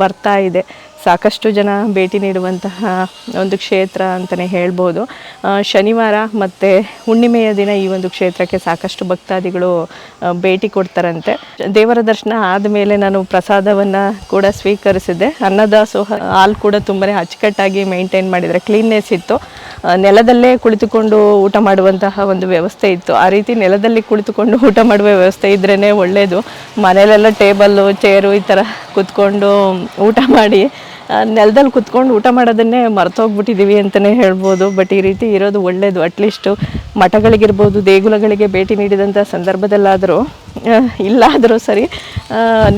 S1: ಬರ್ತಾ ಇದೆ. ಸಾಕಷ್ಟು ಜನ ಭೇಟಿ ನೀಡುವಂತಹ ಒಂದು ಕ್ಷೇತ್ರ ಅಂತಲೇ ಹೇಳ್ಬೋದು. ಶನಿವಾರ ಮತ್ತು ಹುಣ್ಣಿಮೆಯ ದಿನ ಈ ಒಂದು ಕ್ಷೇತ್ರಕ್ಕೆ ಸಾಕಷ್ಟು ಭಕ್ತಾದಿಗಳು ಭೇಟಿ ಕೊಡ್ತಾರಂತೆ. ದೇವರ ದರ್ಶನ ಆದಮೇಲೆ ನಾನು ಪ್ರಸಾದವನ್ನು ಕೂಡ ಸ್ವೀಕರಿಸಿದ್ದೆ. ಅನ್ನದಾಸೋಹ ಹಾಲು ಕೂಡ ತುಂಬಾ ಅಚ್ಚುಕಟ್ಟಾಗಿ ಮೇಂಟೈನ್ ಮಾಡಿದರೆ ಕ್ಲೀನ್ನೆಸ್ ಇತ್ತು. ನೆಲದಲ್ಲೇ ಕುಳಿತುಕೊಂಡು ಊಟ ಮಾಡುವಂತಹ ಒಂದು ವ್ಯವಸ್ಥೆ ಇತ್ತು. ಆ ರೀತಿ ನೆಲದಲ್ಲಿ ಕುಳಿತುಕೊಂಡು ಊಟ ಮಾಡುವ ವ್ಯವಸ್ಥೆ ಇದ್ರೇ ಒಳ್ಳೆಯದು ಮನೆಯಲ್ಲೆಲ್ಲ ಟೇಬಲ್ಲು, ಚೇರು ಈ ಥರ ಕುತ್ಕೊಂಡು ಊಟ ಮಾಡಿ ನೆಲದಲ್ಲಿ ಕುತ್ಕೊಂಡು ಊಟ ಮಾಡೋದನ್ನೇ ಮರ್ತೋಗ್ಬಿಟ್ಟಿದ್ದೀವಿ ಅಂತಲೇ ಹೇಳ್ಬೋದು. ಬಟ್ ಈ ರೀತಿ ಇರೋದು ಒಳ್ಳೆಯದು ಅಟ್ಲೀಸ್ಟು ಮಠಗಳಿಗಿರ್ಬೋದು, ದೇಗುಲಗಳಿಗೆ ಭೇಟಿ ನೀಡಿದಂಥ ಸಂದರ್ಭದಲ್ಲಾದರೂ ಇಲ್ಲಾದರೂ ಸರಿ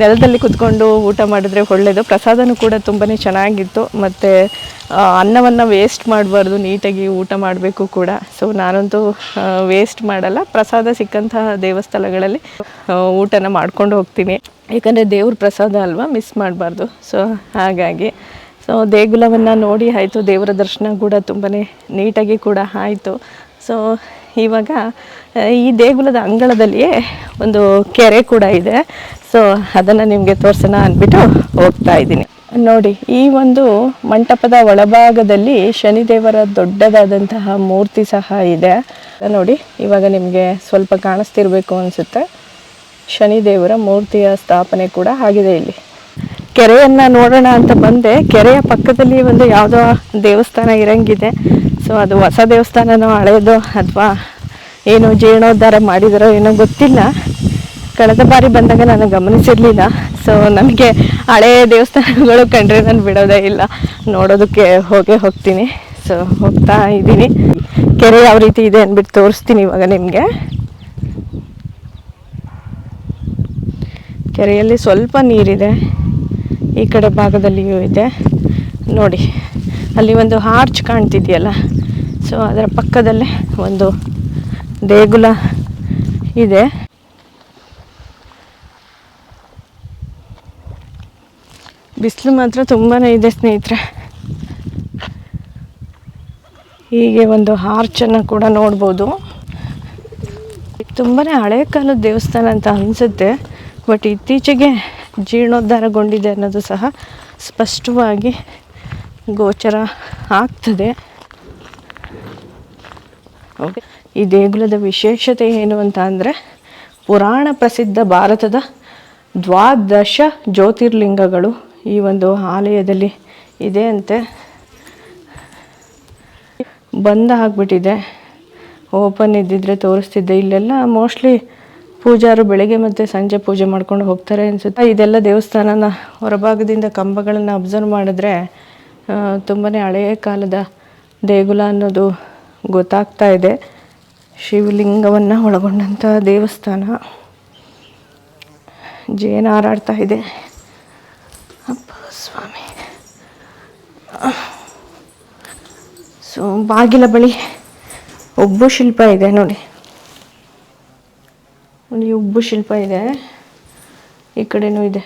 S1: ನೆಲದಲ್ಲಿ ಕುತ್ಕೊಂಡು ಊಟ ಮಾಡಿದ್ರೆ ಒಳ್ಳೆಯದು ಪ್ರಸಾದನೂ ಕೂಡ ತುಂಬಾ ಚೆನ್ನಾಗಿತ್ತು. ಮತ್ತು ಅನ್ನವನ್ನು ವೇಸ್ಟ್ ಮಾಡಬಾರ್ದು. ನೀಟಾಗಿ ಊಟ ಮಾಡಬೇಕು ಕೂಡ. ಸೊ ನಾನಂತೂ ವೇಸ್ಟ್ ಮಾಡಲ್ಲ. ಪ್ರಸಾದ ಸಿಕ್ಕಂತಹ ದೇವಸ್ಥಾನಗಳಲ್ಲಿ ಊಟನ ಮಾಡ್ಕೊಂಡು ಹೋಗ್ತೀನಿ. ಯಾಕಂದರೆ ದೇವ್ರ ಪ್ರಸಾದ ಅಲ್ವಾ ಮಿಸ್ ಮಾಡಬಾರ್ದು. ಸೊ ಹಾಗಾಗಿ ಸೊ ದೇಗುಲವನ್ನು ನೋಡಿ ಆಯಿತು, ದೇವರ ದರ್ಶನ ಕೂಡ ತುಂಬಾ ನೀಟಾಗಿ ಕೂಡ ಆಯಿತು. ಸೊ ಇವಾಗ ಈ ದೇಗುಲದ ಅಂಗಳದಲ್ಲಿಯೇ ಒಂದು ಕೆರೆ ಕೂಡ ಇದೆ. ಸೊ ಅದನ್ನು ನಿಮಗೆ ತೋರಿಸೋಣ ಅಂದ್ಬಿಟ್ಟು ಹೋಗ್ತಾ ಇದ್ದೀನಿ. ನೋಡಿ, ಈ ಒಂದು ಮಂಟಪದ ಒಳಭಾಗದಲ್ಲಿ ಶನಿದೇವರ ದೊಡ್ಡದಾದಂತಹ ಮೂರ್ತಿ ಸಹ ಇದೆ. ನೋಡಿ, ಇವಾಗ ನಿಮಗೆ ಸ್ವಲ್ಪ ಕಾಣಿಸ್ತಿರ್ಬೇಕು ಅನಿಸುತ್ತೆ. ಶನಿದೇವರ ಮೂರ್ತಿಯ ಸ್ಥಾಪನೆ ಕೂಡ ಆಗಿದೆ ಇಲ್ಲಿ. ಕೆರೆಯನ್ನ ನೋಡೋಣ ಅಂತ ಬಂದೆ. ಕೆರೆಯ ಪಕ್ಕದಲ್ಲಿ ಒಂದು ಯಾವುದೋ ದೇವಸ್ಥಾನ ಇರಂಗಿದೆ. ಸೊ ಅದು ಹೊಸ ದೇವಸ್ಥಾನನೋ ಹಳೆಯದೋ ಅಥವಾ ಏನು ಜೀರ್ಣೋದ್ಧಾರ ಮಾಡಿದರೋ ಏನೋ ಗೊತ್ತಿಲ್ಲ. ಕಳೆದ ಬಾರಿ ಬಂದಾಗ ನಾನು ಗಮನಿಸಿರಲಿಲ್ಲ. ಸೊ ನನಗೆ ಹಳೆಯ ದೇವಸ್ಥಾನಗಳು ಕಂಡ್ರೆ ನಾನು ಬಿಡೋದೇ ಇಲ್ಲ. ನೋಡೋದಕ್ಕೆ ಹೋಗೇ ಹೋಗ್ತೀನಿ. ಸೊ ಹೋಗ್ತಾ ಇದ್ದೀನಿ. ಕೆರೆ ಯಾವ ರೀತಿ ಇದೆ ಅಂದ್ಬಿಟ್ಟು ತೋರಿಸ್ತೀನಿ ಇವಾಗ ನಿಮಗೆ. ಕೆರೆಯಲ್ಲಿ ಸ್ವಲ್ಪ ನೀರಿದೆ. ಈ ಕಡೆ ಭಾಗದಲ್ಲಿಯೂ ಇದೆ. ನೋಡಿ, ಅಲ್ಲಿ ಒಂದು ಹಾರ್ಚ್ ಕಾಣ್ತಿದೆಯಲ್ಲ? ಸೊ ಅದರ ಪಕ್ಕದಲ್ಲೇ ಒಂದು ದೇಗುಲ ಇದೆ. ಬಿಸಿಲು ಮಾತ್ರ ತುಂಬಾ ಇದೆ ಸ್ನೇಹಿತರೆ. ಹೀಗೆ ಒಂದು ಹಾರ್ಚನ್ನು ಕೂಡ ನೋಡ್ಬೋದು. ತುಂಬಾ ಹಳೆ ಕಾಲದ ದೇವಸ್ಥಾನ ಅಂತ ಅನಿಸುತ್ತೆ. ಬಟ್ ಇತ್ತೀಚೆಗೆ ಜೀರ್ಣೋದ್ಧಾರಗೊಂಡಿದೆ ಅನ್ನೋದು ಸಹ ಸ್ಪಷ್ಟವಾಗಿ ಗೋಚರ ಆಗ್ತದೆ. ಓಕೆ ಈ ದೇಗುಲದ ವಿಶೇಷತೆ ಏನು ಅಂತ ಅಂದರೆ ಪುರಾಣ ಪ್ರಸಿದ್ಧ ಭಾರತದ ದ್ವಾದಶ ಜ್ಯೋತಿರ್ಲಿಂಗಗಳು ಈ ಒಂದು ಆಲಯದಲ್ಲಿ ಇದೆ ಅಂತೆ. ಬಂದ ಆಗಿಬಿಟ್ಟಿದೆ ಓಪನ್ ಇದ್ದಿದ್ರೆ ತೋರಿಸ್ತಿದ್ದೆ. ಇಲ್ಲೆಲ್ಲ ಮೋಸ್ಟ್ಲಿ ಪೂಜಾರು ಬೆಳಗ್ಗೆ ಮತ್ತೆ ಸಂಜೆ ಪೂಜೆ ಮಾಡ್ಕೊಂಡು ಹೋಗ್ತಾರೆ ಅನಿಸುತ್ತೆ. ಇದೆಲ್ಲ ದೇವಸ್ಥಾನನ ಹೊರಭಾಗದಿಂದ ಕಂಬಗಳನ್ನು ಅಬ್ಸರ್ವ್ ಮಾಡಿದ್ರೆ ತುಂಬಾ ಹಳೆಯ ಕಾಲದ ದೇಗುಲ ಅನ್ನೋದು ಗೊತ್ತಾಗ್ತಾ ಇದೆ. ಶಿವಲಿಂಗವನ್ನು ಒಳಗೊಂಡಂಥ ದೇವಸ್ಥಾನ. ಜೇನು ಹಾರಾಡ್ತಾ ಇದೆ. ಅಪ್ಪ ಸ್ವಾಮಿ. ಸೊ, ಬಾಗಿಲ ಬಳಿ ಒಬ್ಬು ಶಿಲ್ಪ ಇದೆ ನೋಡಿ. ನೋಡಿ ಉಬ್ಬು ಶಿಲ್ಪ ಇದೆ. ಈ ಕಡೆನೂ ಇದೆ.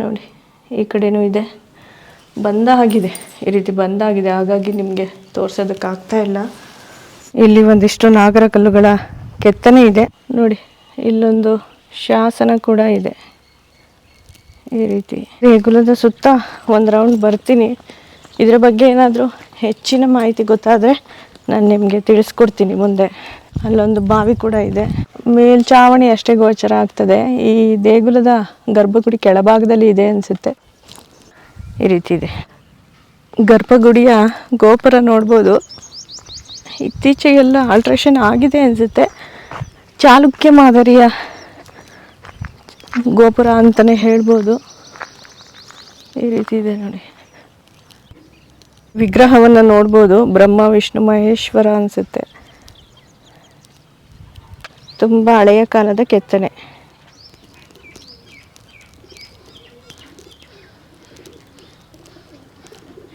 S1: ನೋಡಿ, ಈ ಕಡೆನೂ ಇದೆ. ಬಂದ ಆಗಿದೆ. ಈ ರೀತಿ ಬಂದ ಆಗಿದೆ. ಹಾಗಾಗಿ ನಿಮಗೆ ತೋರ್ಸೋದಕ್ಕಾಗ್ತಾ ಇಲ್ಲ. ಇಲ್ಲಿ ಒಂದಿಷ್ಟು ನಾಗರ ಕಲ್ಲುಗಳ ಕೆತ್ತನೆ ಇದೆ. ನೋಡಿ, ಇಲ್ಲೊಂದು ಶಾಸನ ಕೂಡ ಇದೆ. ಈ ರೀತಿ. ದೇಗುಲದ ಸುತ್ತ ಒಂದು ರೌಂಡ್ ಬರ್ತೀನಿ. ಇದರ ಬಗ್ಗೆ ಏನಾದರೂ ಹೆಚ್ಚಿನ ಮಾಹಿತಿ ಗೊತ್ತಾದರೆ ನಾನು ನಿಮಗೆ ತಿಳಿಸ್ಕೊಡ್ತೀನಿ ಮುಂದೆ. ಅಲ್ಲೊಂದು ಬಾವಿ ಕೂಡ ಇದೆ. ಮೇಲ್ಚಾವಣಿ ಅಷ್ಟೇ ಗೋಚರ ಆಗ್ತದೆ. ಈ ದೇಗುಲದ ಗರ್ಭಗುಡಿ ಕೆಳಭಾಗದಲ್ಲಿ ಇದೆ ಅನಿಸುತ್ತೆ. ಈ ರೀತಿ ಇದೆ. ಗರ್ಭಗುಡಿಯ ಗೋಪುರ ನೋಡ್ಬೋದು. ಇತ್ತೀಚೆಗೆಲ್ಲ ಆಲ್ಟ್ರೇಷನ್ ಆಗಿದೆ ಅನಿಸುತ್ತೆ. ಚಾಲುಕ್ಯ ಮಾದರಿಯ ಗೋಪುರ ಅಂತಲೇ ಹೇಳ್ಬೋದು. ಈ ರೀತಿ ಇದೆ ನೋಡಿ. ವಿಗ್ರಹವನ್ನು ನೋಡ್ಬೋದು. ಬ್ರಹ್ಮ, ವಿಷ್ಣು, ಮಹೇಶ್ವರ ಅನಿಸುತ್ತೆ. ತುಂಬ ಹಳೆಯ ಕಾಲದ ಕೆತ್ತನೆ.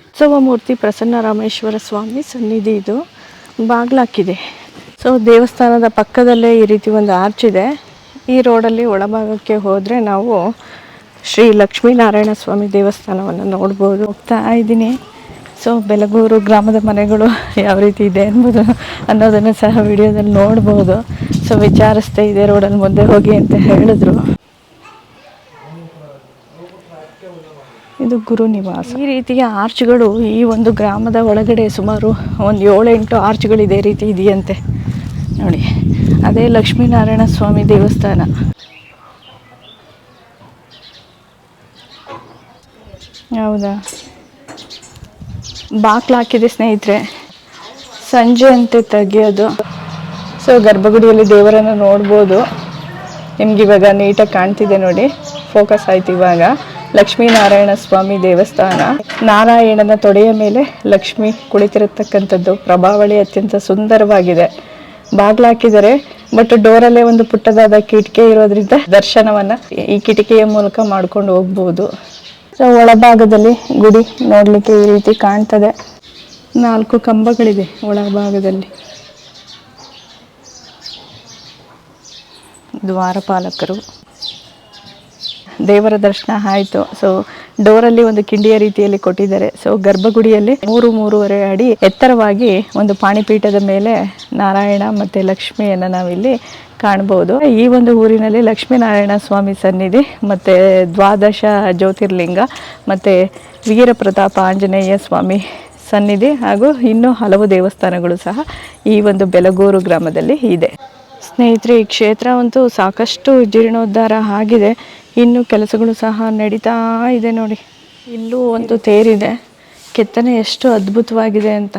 S1: ಉತ್ಸವಮೂರ್ತಿ ಪ್ರಸನ್ನ ರಾಮೇಶ್ವರ ಸ್ವಾಮಿ ಸನ್ನಿಧಿ ಇದು. ಬಾಗ್ಲಾಕಿದೆ ಸೊ ದೇವಸ್ಥಾನದ ಪಕ್ಕದಲ್ಲೇ ಈ ರೀತಿ ಒಂದು ಆರ್ಚ್ ಇದೆ. ಈ ರೋಡಲ್ಲಿ ಒಳಭಾಗಕ್ಕೆ ಹೋದರೆ ನಾವು ಶ್ರೀ ಲಕ್ಷ್ಮೀನಾರಾಯಣ ಸ್ವಾಮಿ ದೇವಸ್ಥಾನವನ್ನು ನೋಡ್ಬೋದು. ಹೋಗ್ತಾ ಇದ್ದೀನಿ. ಸೊ ಬೆಲಗೂರು ಗ್ರಾಮದ ಮನೆಗಳು ಯಾವ ರೀತಿ ಇದೆ ಎಂಬುದು ಅನ್ನೋದನ್ನು ಸಹ ವಿಡಿಯೋದಲ್ಲಿ ನೋಡ್ಬೋದು. ಸೊ ವಿಚಾರಿಸ್ತಾ ಇದೆ ರೋಡಲ್ಲಿ ಮುಂದೆ ಹೋಗಿ ಅಂತ ಹೇಳಿದ್ರು. ಇದು ಗುರು ನಿವಾಸ. ಈ ರೀತಿಯ ಆರ್ಚ್ಗಳು ಈ ಒಂದು ಗ್ರಾಮದ ಒಳಗಡೆ ಸುಮಾರು ಒಂದು ಏಳೆಂಟು ಆರ್ಚ್ಗಳು ಇದೇ ರೀತಿ ಇದೆಯಂತೆ. ನೋಡಿ, ಅದೇ ಲಕ್ಷ್ಮೀನಾರಾಯಣ ಸ್ವಾಮಿ ದೇವಸ್ಥಾನ. ಹೌದಾ? ಬಾಕ್ಲು ಹಾಕಿದೆ ಸ್ನೇಹಿತರೆ. ಸಂಜೆ ಅಂತೆ ತೆಗಿಯೋದು. ಸೊ ಗರ್ಭಗುಡಿಯಲ್ಲಿ ದೇವರನ್ನು ನೋಡ್ಬೋದು. ನಿಮ್ಗೆ ಇವಾಗ ನೀಟಾಗಿ ಕಾಣ್ತಿದೆ ನೋಡಿ. ಫೋಕಸ್ ಆಯ್ತು ಇವಾಗ. ಲಕ್ಷ್ಮೀನಾರಾಯಣ ಸ್ವಾಮಿ ದೇವಸ್ಥಾನ. ನಾರಾಯಣನ ತೊಡೆಯ ಮೇಲೆ ಲಕ್ಷ್ಮಿ ಕುಳಿತಿರತಕ್ಕಂಥದ್ದು ಪ್ರಭಾವಳಿ ಅತ್ಯಂತ ಸುಂದರವಾಗಿದೆ. ಬಾಗ್ಲು ಹಾಕಿದರೆ ಬಟ್ ಡೋರಲ್ಲೇ ಒಂದು ಪುಟ್ಟದಾದ ಕಿಟಕಿ ಇರೋದ್ರಿಂದ ದರ್ಶನವನ್ನ ಈ ಕಿಟಕಿಯ ಮೂಲಕ ಮಾಡ್ಕೊಂಡು ಹೋಗ್ಬೋದು. ಸೊ ಒಳಭಾಗದಲ್ಲಿ ಗುಡಿ ನೋಡಲಿಕ್ಕೆ ಈ ರೀತಿ ಕಾಣ್ತದೆ. ನಾಲ್ಕು ಕಂಬಗಳಿದೆ ಒಳಭಾಗದಲ್ಲಿ. ದ್ವಾರಪಾಲಕರು. ದೇವರ ದರ್ಶನ ಆಯಿತು. ಸೊ ಡೋರಲ್ಲಿ ಒಂದು ಕಿಂಡಿಯ ರೀತಿಯಲ್ಲಿ ಕೊಟ್ಟಿದ್ದಾರೆ. ಸೊ ಗರ್ಭಗುಡಿಯಲ್ಲಿ ಮೂರು, ಮೂರುವರೆ ಅಡಿ ಎತ್ತರವಾಗಿ ಒಂದು ಪಾಣಿಪೀಠದ ಮೇಲೆ ನಾರಾಯಣ ಮತ್ತೆ ಲಕ್ಷ್ಮಿಯನ್ನ ನಾವಿಲ್ಲಿ ಕಾಣಬಹುದು ಈ ಒಂದು ಊರಿನಲ್ಲಿ ಲಕ್ಷ್ಮೀನಾರಾಯಣ ಸ್ವಾಮಿ ಸನ್ನಿಧಿ ಮತ್ತೆ ದ್ವಾದಶ ಜ್ಯೋತಿರ್ಲಿಂಗ ಮತ್ತೆ ವೀರ ಪ್ರತಾಪ ಆಂಜನೇಯ ಸ್ವಾಮಿ ಸನ್ನಿಧಿ ಹಾಗೂ ಇನ್ನೂ ಹಲವು ದೇವಸ್ಥಾನಗಳು ಸಹ ಈ ಒಂದು ಬೆಲಗೂರು ಗ್ರಾಮದಲ್ಲಿ ಇದೆ. ಸ್ನೇಹಿತರೆ, ಈ ಕ್ಷೇತ್ರ ಅಂತೂ ಸಾಕಷ್ಟು ಜೀರ್ಣೋದ್ಧಾರ ಆಗಿದೆ. ಇನ್ನು ಕೆಲಸಗಳು ಸಹ ನಡೀತಾ ಇದೆ ನೋಡಿ. ಇಲ್ಲೂ ಒಂದು ತೇರಿದೆ. ಕೆತ್ತನೆ ಎಷ್ಟು ಅದ್ಭುತವಾಗಿದೆ ಅಂತ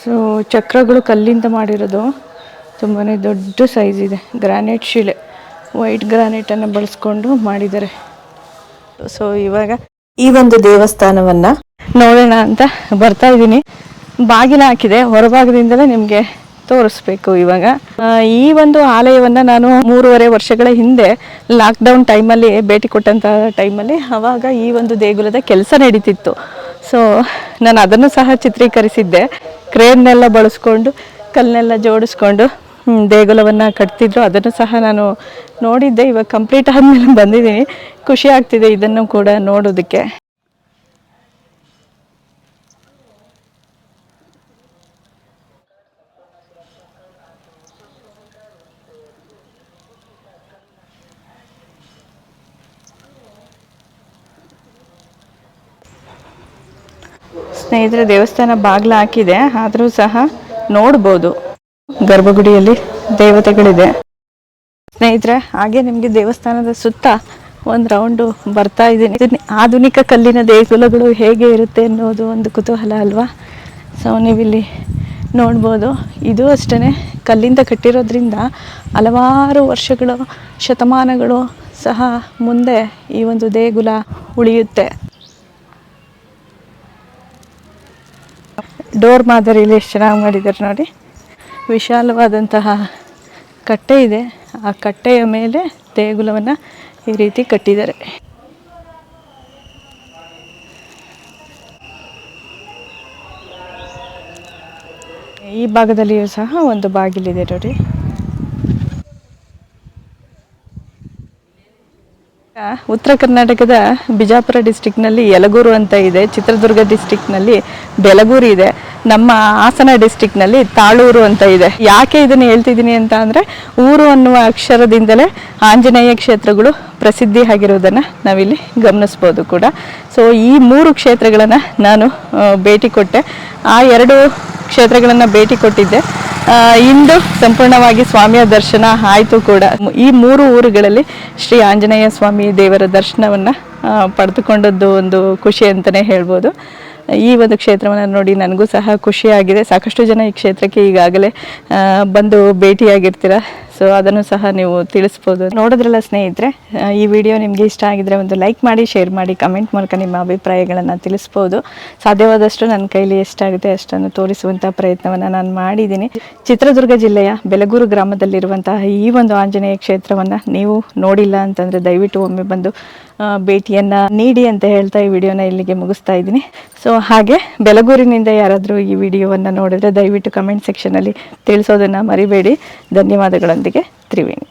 S1: ಸೊ ಚಕ್ರಗಳು ಕಲ್ಲಿಂದ ಮಾಡಿರೋದು. ತುಂಬಾ ದೊಡ್ಡ ಸೈಜ್ ಇದೆ. ಗ್ರಾನೈಟ್ ಶಿಲೆ. ವೈಟ್ ಗ್ರಾನೈಟನ್ನು ಬಳಸ್ಕೊಂಡು ಮಾಡಿದ್ದಾರೆ. ಸೊ ಇವಾಗ
S2: ಈ ಒಂದು ದೇವಸ್ಥಾನವನ್ನು
S1: ನೋಡೋಣ ಅಂತ ಬರ್ತಾ ಇದ್ದೀನಿ. ಬಾಗಿಲು ಹಾಕಿದೆ. ಹೊರಭಾಗದಿಂದಲೇ ನಿಮಗೆ ತೋರಿಸ್ಬೇಕು ಇವಾಗ. ಈ ಒಂದು ಆಲಯವನ್ನು ನಾನು ಮೂರುವರೆ ವರ್ಷಗಳ ಹಿಂದೆ ಲಾಕ್ಡೌನ್ ಟೈಮಲ್ಲಿ ಭೇಟಿ ಕೊಟ್ಟಂತಹ ಟೈಮಲ್ಲಿ ಆವಾಗ ಈ ಒಂದು ದೇಗುಲದ ಕೆಲಸ ನಡೀತಿತ್ತು. ಸೊ ನಾನು ಅದನ್ನು ಸಹ ಚಿತ್ರೀಕರಿಸಿದ್ದೆ. ಕ್ರೇನ್ನೆಲ್ಲ ಬಳಸ್ಕೊಂಡು, ಕಲ್ಲನ್ನೆಲ್ಲ ಜೋಡಿಸ್ಕೊಂಡು ದೇಗುಲವನ್ನು ಕಟ್ತಿದ್ರು. ಅದನ್ನು ಸಹ ನಾನು ನೋಡಿದ್ದೆ. ಇವಾಗ ಕಂಪ್ಲೀಟ್ ಆದಮೇಲೆ ಬಂದಿದ್ದೀನಿ. ಖುಷಿ ಆಗ್ತಿದೆ ಇದನ್ನು ಕೂಡ ನೋಡೋದಕ್ಕೆ. ಸ್ನೇಹಿತರೆ, ದೇವಸ್ಥಾನ ಬಾಗ್ಲ ಹಾಕಿದೆ. ಆದರೂ ಸಹ ನೋಡ್ಬೋದು. ಗರ್ಭಗುಡಿಯಲ್ಲಿ ದೇವತೆಗಳಿದೆ. ಸ್ನೇಹಿತರೆ, ಹಾಗೆ ನಿಮಗೆ ದೇವಸ್ಥಾನದ ಸುತ್ತ ಒಂದು ರೌಂಡು ಬರ್ತಾ ಇದ್ದೀನಿ. ಆಧುನಿಕ ಕಲ್ಲಿನ ದೇಗುಲಗಳು ಹೇಗೆ ಇರುತ್ತೆ ಅನ್ನೋದು ಒಂದು ಕುತೂಹಲ ಅಲ್ವಾ? ಸೊ ನೀವಿಲ್ಲಿ ನೋಡ್ಬೋದು. ಇದು ಅಷ್ಟೇ ಕಲ್ಲಿಂದ ಕಟ್ಟಿರೋದ್ರಿಂದ ಹಲವಾರು ವರ್ಷಗಳು, ಶತಮಾನಗಳು ಸಹ ಮುಂದೆ ಈ ಒಂದು ದೇಗುಲ ಉಳಿಯುತ್ತೆ. ಡೋರ್ ಮಾದರಿಯಲ್ಲಿ ಎಷ್ಟು ಚೆನ್ನಾಗಿ ಮಾಡಿದ್ದಾರೆ ನೋಡಿ. ವಿಶಾಲವಾದಂತಹ ಕಟ್ಟೆ ಇದೆ. ಆ ಕಟ್ಟೆಯ ಮೇಲೆ ದೇಗುಲವನ್ನು ಈ ರೀತಿ ಕಟ್ಟಿದ್ದಾರೆ. ಈ ಭಾಗದಲ್ಲಿಯೂ ಸಹ ಒಂದು ಬಾಗಿಲಿದೆ ನೋಡಿ ಆ, ಉತ್ತರ ಕರ್ನಾಟಕದ ಬಿಜಾಪುರ ಡಿಸ್ಟಿಕ್ನಲ್ಲಿ ಯಲಗೂರು ಅಂತ ಇದೆ ಚಿತ್ರದುರ್ಗ ಡಿಸ್ಟಿಕ್ನಲ್ಲಿ ಬೆಲಗೂರು ಇದೆ. ನಮ್ಮ ಹಾಸನ ಡಿಸ್ಟಿಕ್ನಲ್ಲಿ ತಾಳೂರು ಅಂತ ಇದೆ. ಯಾಕೆ ಇದನ್ನು ಹೇಳ್ತಿದ್ದೀನಿ ಅಂತ ಅಂದರೆ, ಊರು ಅನ್ನುವ ಅಕ್ಷರದಿಂದಲೇ ಆಂಜನೇಯ ಕ್ಷೇತ್ರಗಳು ಪ್ರಸಿದ್ಧಿ ಆಗಿರೋದನ್ನು ನಾವಿಲ್ಲಿ ಗಮನಿಸ್ಬೋದು ಕೂಡ. ಸೊ ಈ ಮೂರು ಕ್ಷೇತ್ರಗಳನ್ನು ನಾನು ಭೇಟಿ ಕೊಟ್ಟೆ. ಆ ಎರಡು ಕ್ಷೇತ್ರಗಳನ್ನು ಭೇಟಿ ಕೊಟ್ಟಿದ್ದೆ. ಇಂದು ಸಂಪೂರ್ಣವಾಗಿ ಸ್ವಾಮಿಯ ದರ್ಶನ ಆಯಿತು ಕೂಡ. ಈ ಮೂರು ಊರುಗಳಲ್ಲಿ ಶ್ರೀ ಆಂಜನೇಯ ಸ್ವಾಮಿ ದೇವರ ದರ್ಶನವನ್ನು ಪಡೆದುಕೊಂಡದ್ದು ಒಂದು ಖುಷಿ ಅಂತಲೇ ಹೇಳ್ಬೋದು. ಈ ಒಂದು ಕ್ಷೇತ್ರವನ್ನು ನೋಡಿ ನನಗೂ ಸಹ ಖುಷಿಯಾಗಿದೆ. ಸಾಕಷ್ಟು ಜನ ಈ ಕ್ಷೇತ್ರಕ್ಕೆ ಈಗಾಗಲೇ ಬಂದು ಭೇಟಿಯಾಗಿರ್ತೀರ. ಸೊ ಅದನ್ನು ಸಹ ನೀವು ತಿಳಿಸ್ಬೋದು ನೋಡಿದ್ರಲ್ಲ ಸ್ನೇಹಿತರೆ ಈ ವಿಡಿಯೋ ನಿಮಗೆ ಇಷ್ಟ ಆಗಿದ್ರೆ ಒಂದು ಲೈಕ್ ಮಾಡಿ, ಶೇರ್ ಮಾಡಿ, ಕಮೆಂಟ್ ಮೂಲಕ ನಿಮ್ಮ ಅಭಿಪ್ರಾಯಗಳನ್ನು ತಿಳಿಸ್ಬೋದು. ಸಾಧ್ಯವಾದಷ್ಟು ನನ್ನ ಕೈಲಿ ಎಷ್ಟಾಗುತ್ತೆ ಅಷ್ಟನ್ನು ತೋರಿಸುವಂಥ ಪ್ರಯತ್ನವನ್ನು ನಾನು ಮಾಡಿದ್ದೀನಿ. ಚಿತ್ರದುರ್ಗ ಜಿಲ್ಲೆಯ ಬೆಲಗೂರು ಗ್ರಾಮದಲ್ಲಿರುವಂತಹ ಈ ಒಂದು ಆಂಜನೇಯ ಕ್ಷೇತ್ರವನ್ನು ನೀವು ನೋಡಿಲ್ಲ ಅಂತಂದರೆ ದಯವಿಟ್ಟು ಒಮ್ಮೆ ಬಂದು ಭೇಟಿಯನ್ನ ನೀಡಿ ಅಂತ ಹೇಳ್ತಾ ಈ ವಿಡಿಯೋನ ಇಲ್ಲಿಗೆ ಮುಗಿಸ್ತಾ ಇದ್ದೀನಿ. ಸೊ ಹಾಗೆ ಬೆಲಗೂರಿನಿಂದ ಯಾರಾದರೂ ಈ ವಿಡಿಯೋವನ್ನು ನೋಡಿದ್ರೆ ದಯವಿಟ್ಟು ಕಮೆಂಟ್ ಸೆಕ್ಷನಲ್ಲಿ ತಿಳಿಸೋದನ್ನು ಮರಿಬೇಡಿ. ಧನ್ಯವಾದಗಳೊಂದಿಗೆ ತ್ರಿವೇಣಿ.